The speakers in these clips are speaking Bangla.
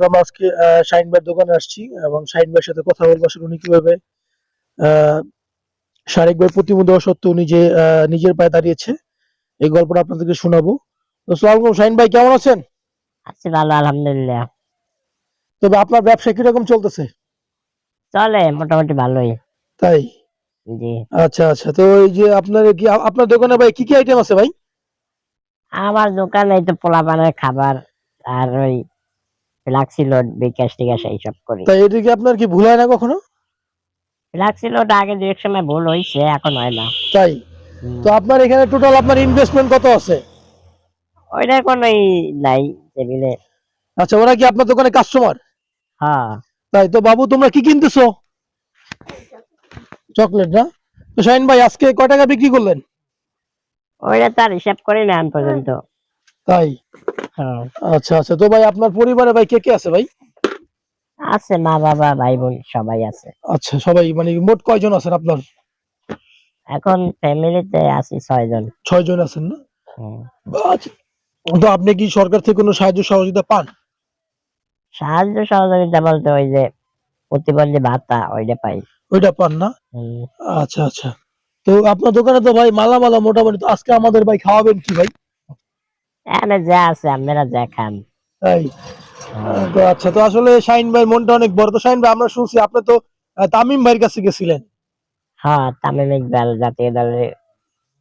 তো আমরা আজকে শাহিন ভাইয়ের দোকানে আসছি এবং শাহিন ভাইয়ের সাথে কথা বলব আসলে উনি কীভাবে প্রতিবন্ধী হওয়া সত্ত্বেও উনি যে নিজের পায়ে দাঁড়িয়েছে এই গল্পটা আপনাদেরকে শোনাবো। তো সালাম শাহিন ভাই কেমন আছেন? আছি ভালো আলহামদুলিল্লাহ। তবে আপনার ব্যবসা কীরকম চলতেছে? চলে মোটামুটি ভালোই। তাই? জি। আচ্ছা আচ্ছা তো এই যে আপনার কি আপনার দোকানে ভাই কি কি আইটেম আছে ভাই? আমার দোকানে এই তো পোলাপানের খাবার আর ওই ফ্লাক্সি বিকাশ টিকাশ এইসব করি। আপনার কি ভুল হয় না কখনো? ফ্লাক্সি লোড আগে দু এক সময় ভুল হয়েছে এখন হয় না। তাই? তো আপনার এখানে টোটাল আপনার ইনভেস্টমেন্ট কত আছে? কোনোই নাই টেবিলে আচ্ছা ওরা কি আপনার দোকানে কাস্টমার হ্যাঁ। তাই তো বাবু তোমরা কি কিনতেছো? চকলেট না? তো শাহিন ভাই আজকে কয় টাকা বিক্রি করলেন? ওইটা তার হিসাব করি না পর্যন্ত। তাই। আচ্ছা আচ্ছা। তো ভাই আপনার পরিবারে ভাই কে কে আছে ভাই? আছে মা বাবা ভাই বোন সবাই আছে। আচ্ছা সবাই মানে মোট কয়জন আছেন আপনার? এখন ফ্যামিলিতে আছি ছয় জন ছয় জন আছেন না? আচ্ছা। তো আপনি কি সরকার থেকে কোনো সাহায্য সহযোগিতা পান? সাহায্য সহযোগিতা বলতে ওই যে প্রতিবন্ধী ভাতা ওইটা পাই। ওইটা পান না? হুম। আচ্ছা আচ্ছা। তো আপনার দোকানে তো ভাই মালা মালা মোটামুটি তো আজকে আমাদের ভাই খাওয়াবেন কি ভাই? এখানে যা আছে আপনারা যা খান তাই তো আচ্ছা তো আসলে শাহিন ভাই মনটা অনেক বড়। তো শাহিন ভাই আমরা শুনছি আপনি তো তামিম ভাইয়ের কাছে গেছিলেন। হ্যাঁ তামিম ইকবাল জাতীয় দলের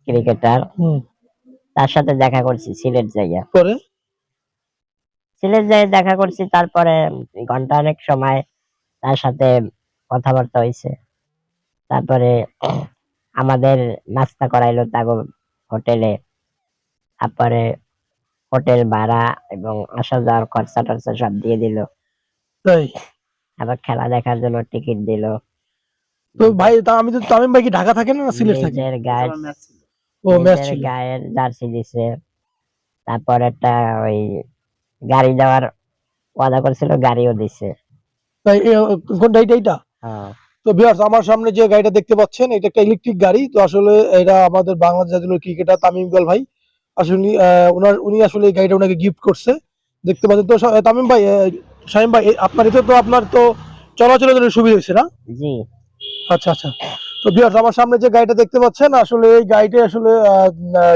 ক্রিকেটার। তার সাথে দেখা করছি সিলেট পরে? সিলেট যাই দেখা করছি তারপরে ঘণ্টা অনেক সময় তার সাথে কথাবার্তা হয়েছে তারপরে আমাদের নাস্তা করাইলো তাগো হোটেলে। তারপরে হোটেল ভাড়া এবং আসা যাওয়ার খরচা টরচা সব দিয়ে দিল। আবার খেলা দেখার জন্য টিকিট দিল। তো ভাই তা আমি তো তামিম ভাই কি ঢাকা থাকেন না সিলেট থাকেন নিজের গায়ের ও ম্যাচ ছিল। গায়ের জার্সি দিছে। তারপর একটা ওই গাড়ি দেওয়ার ওয়াদা করেছিল গাড়িও দিছে। তাই কোনটা? এইটা এইটা? হ্যাঁ। তো ভিউয়ার্স আমার সামনে যে গাড়িটা দেখতে পাচ্ছেন এটা একটা ইলেকট্রিক গাড়ি। তো আসলে এটা আমাদের বাংলাদেশ জাতীয় ক্রিকেটার তামিম ইকবাল ভাই। আসলে উনি, ওনার উনি আসলে এই গাড়িটা ওনাকে গিফট করছে। দেখতে পাচ্ছেন তো তামিম ভাই শাহিম ভাই আপনার এতে তো আপনার তো চলাচলের জন্য সুবিধা হয়েছে না? জি। আচ্ছা আচ্ছা। তো ভিউয়ার্স আমার সামনে যে গাড়িটা দেখতে পাচ্ছেন আসলে এই গাড়িটা আসলে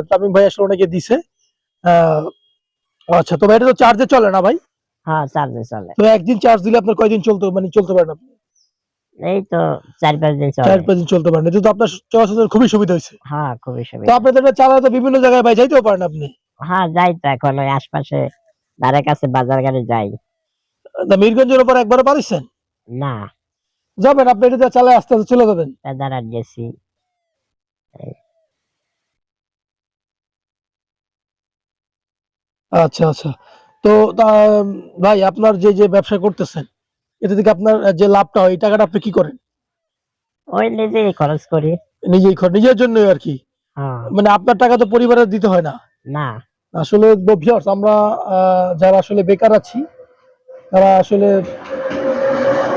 তামিম ভাই আসলে ওনাকে দিছে। আহ, আচ্ছা তো ভাই এটা তো চার্জে চলে না ভাই? হ্যাঁ চার্জে চলে। তো একদিন চার্জ দিলে আপনার কয়দিন চলতে মানে চলতে পারেন আপনি? এই তো চার পাঁচ দিন চার চলে পাঁচ দিন চলতে পারেন। এতে তো আপনার চলাচলের খুবই সুবিধা হয়েছে। হ্যাঁ খুবই তো সুবিধা তো এটা চালাতে বিভিন্ন জায়গায় ভাই যাইতেও পারেন আপনি। হ্যাঁ যাই তো এখন ওই আশপাশে ধারে কাছে বাজার গাড়ি যাই। তা মিরগঞ্জের উপর একবারে পারিছেন না। যাবেন আপনি এটা চালায় আস্তে আস্তে চলে যাবেন। দাঁড়াট গেছি। আচ্ছা আচ্ছা। তা, ভাই আপনার যে যে ব্যবসা করতেছেন এতে থেকে আপনার যে লাভটা হয় এই টাকাটা আপনি কি করেন? ওই নিজেই খরচ করি। নিজেই খর- নিজের জন্য আর কি? হ্যাঁ। মানে আপনার টাকা তো পরিবারের দিতে হয় না? না। আসলে ভিউয়ার্স আমরা যারা আসলে বেকার আছি তারা আসলে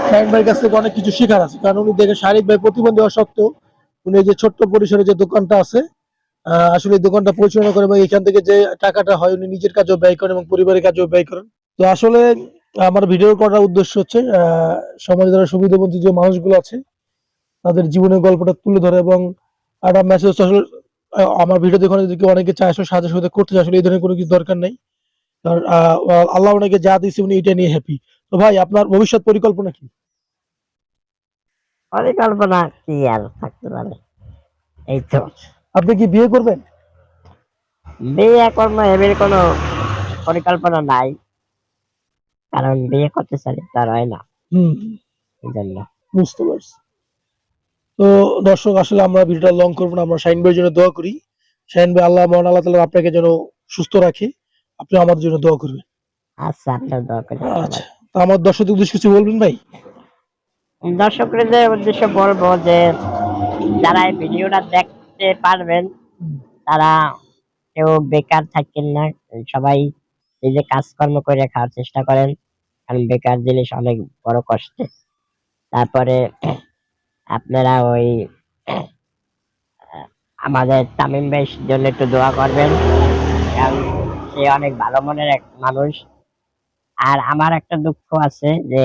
শাহিন ভাইয়ের কাছ থেকে অনেক কিছু শেখার আছে। কারণ উনি দেখে শারীরিক ভাই প্রতিবন্ধী হওয়া সত্ত্বেও উনি যে ছোট্ট পরিসরে যে দোকানটা আছে আসলে দোকানটা পরিচালনা করে এবং এখান থেকে যে টাকাটা হয় উনি নিজের কাজেও ব্যয় করেন এবং পরিবারের কাজেও ব্যয় করেন। তো আসলে আমার ভিডিও করার উদ্দেশ্য হচ্ছে সমাজে যারা সুবিধাবঞ্চিত যে মানুষগুলো আছে তাদের জীবনের গল্পটা তুলে ধরে এবং একটা মেসেজ আসলে আমার ভিডিও দেখে যদি কেউ অনেকে চায় আসলে সাহায্য সহযোগিতা করতে চায় আসলে এই ধরনের কোনো কিছু দরকার নেই। কারণ আল্লাহ ওনাকে যা দিয়েছে উনি এটা নিয়ে হ্যাপি তো ভাই আপনার ভবিষ্যৎ পরিকল্পনা কি? পরিকল্পনা কি আর থাকতে পারে? এই তো। আপনি কি বিয়ে করবেন? বিয়ে কর্ম এবার কোনো পরিকল্পনা নাই। কারণ বিয়ে করতে চাই তার হয় না। হুম। এই জন্য বুঝতে পারছি। তো দর্শক আসলে আমরা ভিডিওটা লং করব না আমরা শাহিন ভাইয়ের জন্য দোয়া করি। শাহিন ভাই আল্লাহ মহান আল্লাহ তালা আপনাকে যেন সুস্থ রাখে। আপনি আমাদের জন্য দোয়া করবেন। আচ্ছা আপনার দোয়া করি আচ্ছা। তো আমার দর্শক উদ্দেশ্য কিছু বলবেন ভাই? দর্শকদের উদ্দেশ্যে বলব যে যারা এই ভিডিওটা দেখতে পারবেন তারা কেউ বেকার থাকেন না। সবাই এই যে কাজকর্ম করে খাওয়ার চেষ্টা করেন। কারণ বেকার জিনিস অনেক বড় কষ্টে। তারপরে আপনারা ওই, আমাদের তামিম ভাইয়ের জন্য একটু দোয়া করবেন। কারণ সে অনেক ভালো মনের এক মানুষ। আর আমার একটা দুঃখ আছে যে,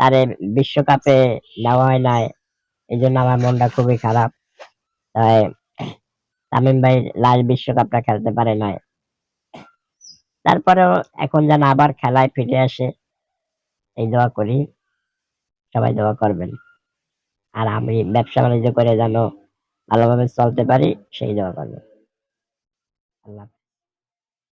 তারে বিশ্বকাপে নেওয়া হয় নাই। এই জন্য আমার মনটা খুবই খারাপ। তাই তামিম ভাই লাস্ট বিশ্বকাপটা খেলতে পারে নাই। তারপরেও এখন যেন আবার খেলায় ফিরে আসে, এই দোয়া করি, সবাই দোয়া করবেন আর আমি ব্যবসা বাণিজ্য করে যেন ভালোভাবে চলতে পারি, সেই দোয়া করবেন আল্লাহ।